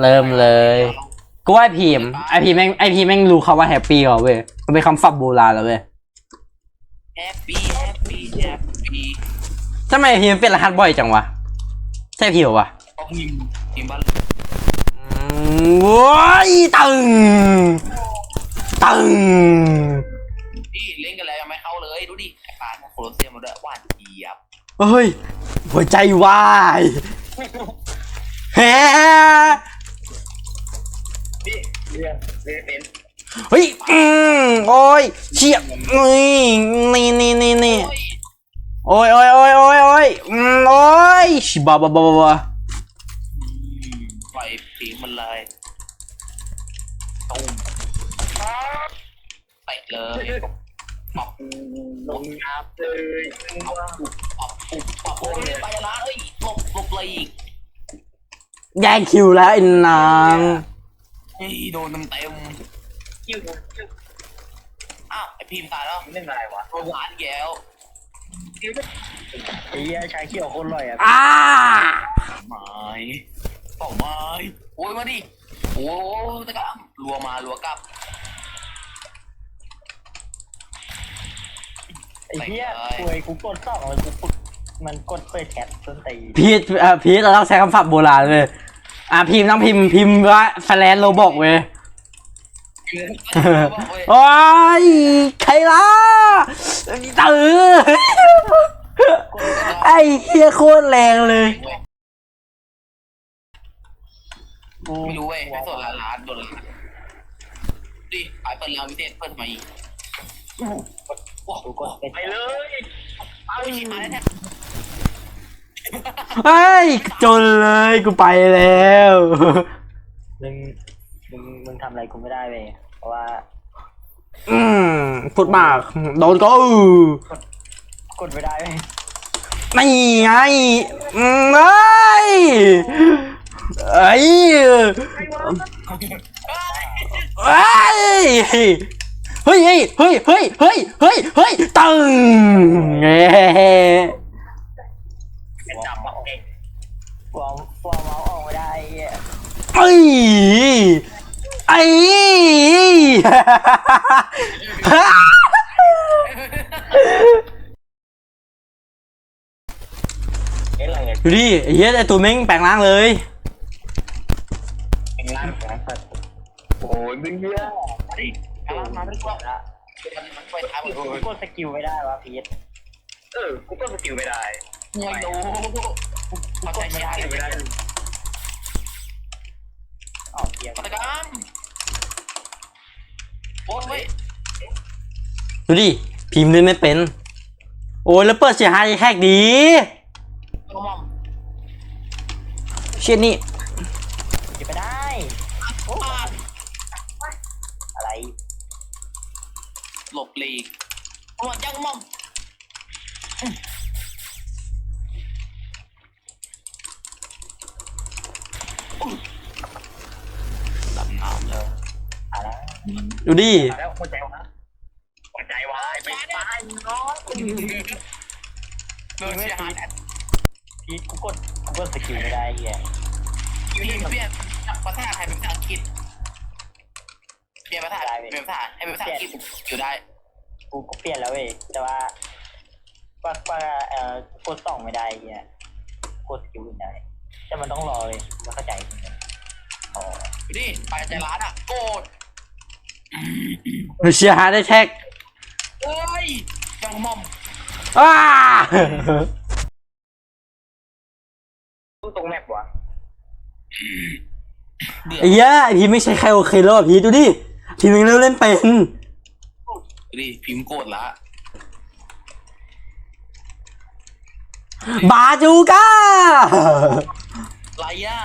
เริ่มเลย กูว่าไอพีมไอพีแม่งไอพีแม่งรู้คำว่าแฮปปี้เหรอเว้ยมันเป็นคำศัพท์โบราณแล้วเว้ยแฮปปี้แฮปปี้แฮปปี้ทำไมไอพีมันเป็นรหัสบ่อยจังวะ ใช่พีเหรอวะต้องยิงยิงบ้านอืมโว้ยตึงตึงนี่เล่นกันแล้วยังไม่เข้าเลยดูดิไอ้ปานโคลอเซียมมาด้วยหวานเจี๊ยบเฮ้ย หัวใจวายแฮนี่ เรื่องเรื่องเป็นเฮ้ยอืมโอ้ยเฉียบนี่นี่นี่นี่นี่โอ้ยโอ้ยโอ้ยโอ้ยโอ้ยโอ้ยอืมโอ้ยชิบาบาบาบาบาอืมปล่อยผีมันเลยตุ้มเตะเลยปอบลงน้ำเลยปอบปุบปอบปุบปอบโอ้ยไปละเอ้ยหลบหลบเลยอีกแย่งคิวแล้วไอ้นาง เฮ้ยโดนเต็มเต็มกิ้วกิ้วๆอ้าวไอพิมพ์ตายแล้วเรื่องอะไรวะโดนหวานอีกแล้วไอ้เหี้ยชายเขียวโคนอร่อยอะอ้าไม้สองไม้โอ้ยมาดิโอ้ยตะกร้ามรัวมารัวกลับไอ้เหี้ยป่วยกูกดสองเลยกูกดมันกดเปิดแคปต้นตี พีทเอ่อพีทเราต้องใช้คำศัพท์โบราณเลย อะพิมพ์ต้องพิมพ์พิมพ์ว่าแฟลนโรบอกเว้ยโอ้ยใครล่ะตื่นไอ้เฮียโคตรแรงเลยกูไม่รู้เว้ยไม่สนละล้านโดนละล้านดิไปเปิดแล้ววิเศษเปิดทำไมอีกกูกดไปเลยเอาชิบหายแล้ว แท้เฮ้ยจนเลยกูไปแล้ว มึงมึงมึงทำอะไรกูไม่ได้เว้ยเพราะว่าอืมพูดมากโดนก็อือกดไม่ได้เว้ยนี่ไงอืมเอ้ยเอ้ยเอ้ยเฮ้ยเฮ้ยเฮ้ยเฮ้ยเฮ้ยเฮ้ยเฮ้ยตึงเงี้ เป็นจับอะเองกูเอากูเอาเมาส์ออกไม่ได้ไอ้เหี้ยไอ้ไอ้เอ้ยอะไรเนี่ยดูดิไอ้เหี้ยไอ้ตัวเม้งแปลงร่างเลย เป็นงานของสัตว์โอ้ยมึงเหี้ยมาดิมามาไม่กลัวละมันมันไปทำกูเลยกดสกิลไม่ได้วะพีทเออกูกดสกิลไม่ได้ ไม่รู้เขาใจยากเลยอ๋อเพียงตะกร้ามโอ้ยดูดิ พิมพ์เล่นไม่เป็น โอ้ยแล้วเปิดเสียหายแฮกดีเชี่ยนี่จะไปได้อะไร หลบหลีกหม่อมยังมอม ดูดิแล้วหัวใจวะหัวใจวายไปตายน้องโดนเสียหายพีทกูกดกูกดสกิลไม่ได้เฮียพี่เปลี่ยนจากภาษาไทยเป็นภาษาอังกฤษเปลี่ยนภาษาเป็นภาษาให้เป็นภาษาอังกฤษอยู่ได้กูก็เปลี่ยนแล้วเว้ยแต่ว่าว่าว่าเอ่อกูกดสองไม่ได้เฮียกดสกิลอื่นได้แต่มันต้องรอเลยไม่เข้าใจอ๋อดูดิไปใจร้านอะโกรธ เสียหายได้แท็กเอ้ยยังกระหม่อมอ้าตรงแมปวะเดือดไอ้เหี้ยไอ้พีไม่ใช่ใครโอเคแล้วอะพีดูดิพีมึงเริ่มเล่นเป็นดูดิพิมพ์โกรธละบาจูก้าไรอะ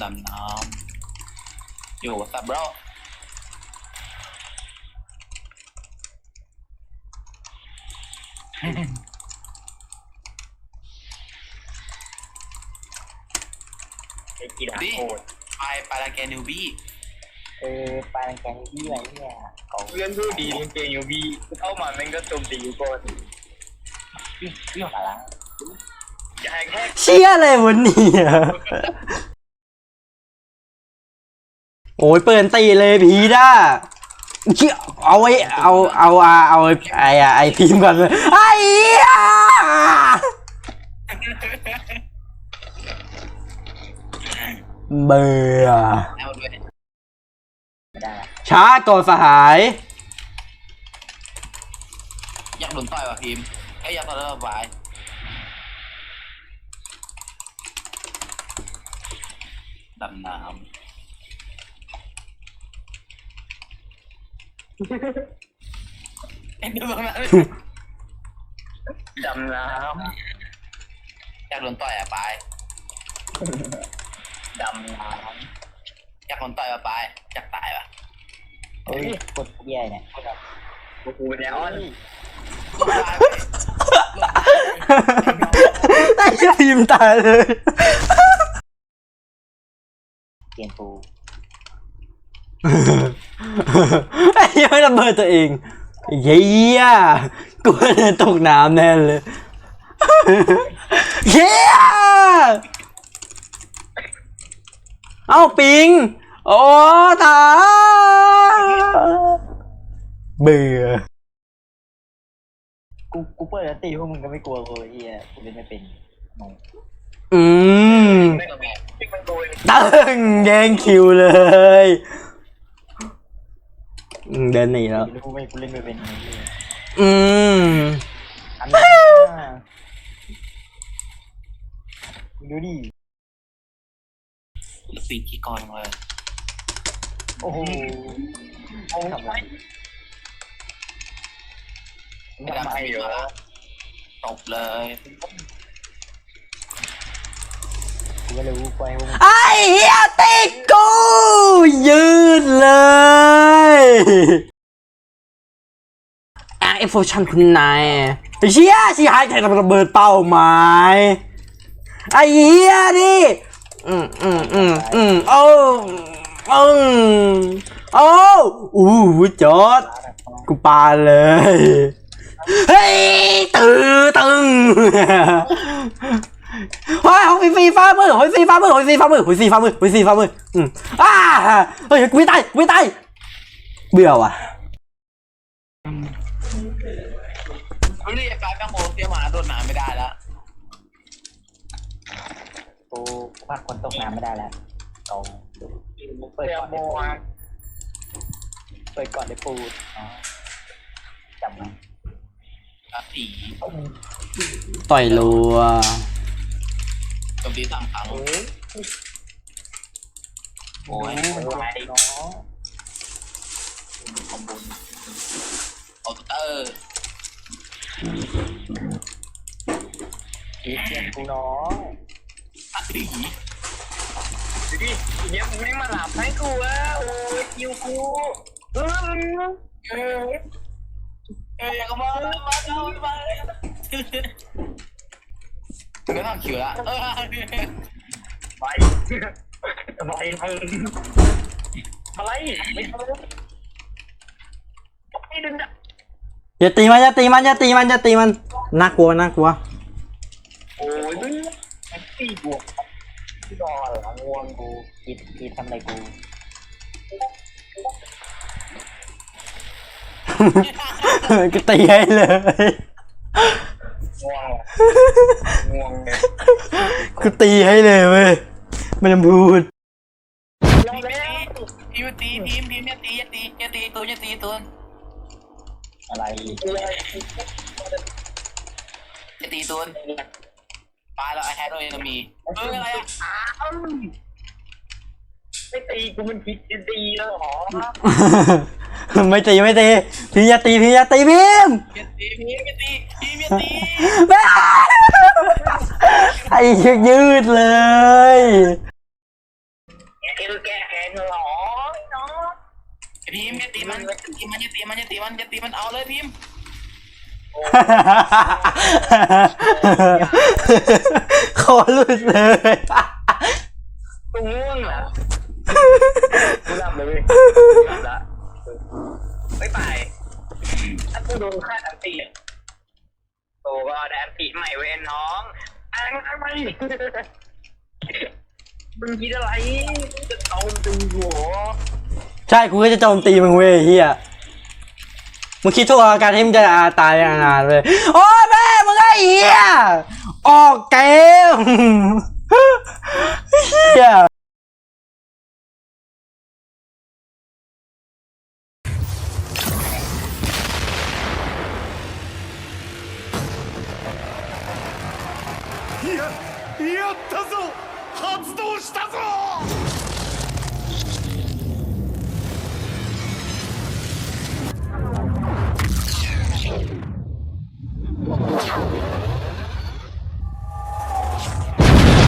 ดำน้ำอยู่สับเรา ไอ้กีฬาโคตรไปไปละแกนิวบี้เออปลาแกงที่อะไรเนี่ยของเพื่อนผู้ดีเล่นเกมยูบีเข้ามาแม่งก็โจมตีอยู่ก่อนเรื่องอะไรอย่าแฮกแฮกเชี่ยอะไรวะเนี่ยโอ้ยเปิดตีเลยพีด้า เชี่ยเอาไว้เอาเอาเอาเอาไอ้ไอ้พิมก่อนเลยไอ้เหี้ยเบื่อเอาด้วยไม่ได้ละช้าก่อนสหาย อยากโดนต่อยว่ะพิมพ์ไอ้ยอยากต่อยแล้วบายดำน้ำ ไอ้ดูตรงนั้นดำน้อยากโดนต่อยอะปายำดำน้อยากโดนต่อยอะปายอยากตายว่ะเฮ้ยกดเหี้ยเนี่ยำกูกูเนี่ยอ้อนลงตายไปลงตายไอ้เหี้ยพิมพ์ตายเลยเปลี่ยนปู ไอ้เหี้ยไม่ระเบิดตัวเองเฮียกูเดินตกน้ำแน่เลยเฮียเอ้าปิง โอ้ตายเบื่อกูกูเปิดแล้วตีพวกมึงก็ไม่กลัวกูไอ้เหี้ยกูเล่นไม่เป็นงงอืมไม่ต้องมีที่มันโดยตึงแย่งคิวเลย อืมเดินหนีแล้วกูรู้ไม่กูเล่นไม่เป็นไอ้เหี้ยอืม อันนี้ดูดิแล้วปีกี่กรเลยโอ้โหโอ้ทำไมยไม่ได้ไม่เหรอตบเลย กูก็เลยรู้ไปพวกมึงไอ้เหี้ยติดกูยืดเลย แอคเอฟ โฟชันคุณนายไอ้เชี่ยชีหายใจระเบิดเป้าหมายไอ้เหี้ยดิอืมอืมอืมอืมโอ้อืมโอ้อู้หูจอดกูปาเลยเฮ้ยตื้อตึงเฮ้ยหอยฟีฟ้ามือหอยฟีฟ้ามือหอยฟีฟ้ามือหอยฟีฟ้ามือหอยฟีฟ้ามืออืมอ้าเฮ้ยกูไม่ตายกูไม่ตายเบื่อว่ะ ไม่ได้ปลายแมงโมเสียหมาโดนหนาไม่ได้แล้วกูพาคนตกน้ำไม่ได้แล้วเอาเปิดเดี๋ยวก่อนโมได้ปูอะเปิดก่อนได้ปูอ๋อจำไว้ครับผีต่อยรัวโจมตีสามครั้งเฮ้ยโอ้ยมันวายเนาะคอมบุนเอาเตอร์ ผีเทียนกูนาะตัดผีดูดิเดี๋ยมึงไม่มาหลับให้กูอะโอ้ยคิวกูเออเออเออก็มามามามาไม่ต้องคิวละเออไปไปไปอะไรไม่ทำไม่ดึงอะ อย่าตีมันอย่าตีมันอย่าตีมันอย่าตีมันน่ากลัวน่ากลัวโอ้ยมึงแท็กซี่บวกที่รอเหรอง่วงกูคิดคิดทำอะไรกูก็ตีให้เลยง่วงง่วงเลยกูตีให้เลยเว้ยไมันพูดพิมพิมตีพิมพิมอย่าตีอย่าตีอย่าตีตัวอย่าตีตัว อะไรอย่าตีตัวตายแล้วไอ้แฮร์โดยมีเอออะไรอะไม่ตีกูมันผิดจะตีแล้วหรอไม่ตีไม่ตีพี่อย่าตีพี่อย่าตีพิมอย่าตีพิมอย่าตีพิมอย่าตีบ้าไอ้ยืดเลย แกคือแกแกนเหรอเนาะ พิมอย่าตีมันอย่าตีมันอย่าตีมันอย่าตีมันอย่าตีมันเอาเลยพิมคอหลุดเลยกูง่วงอะกูหลับเลยเว้ยหลับละไม่ไปถ้ากูโดนฆ่าทันทีอะโตก็แดนผีใหม่เว้ยน้องอันทำไมมึงคิดอะไรจะเอาดึงหัว ใช่กูก็จะโจมตีมึงเว้ยเฮียมึงคิดถูกกับการที่มึงจะอาตายนานๆเว้ยโอ้ยแม่มึงไอ้เฮียออกเกมเฮีย ややったぞ発動したぞ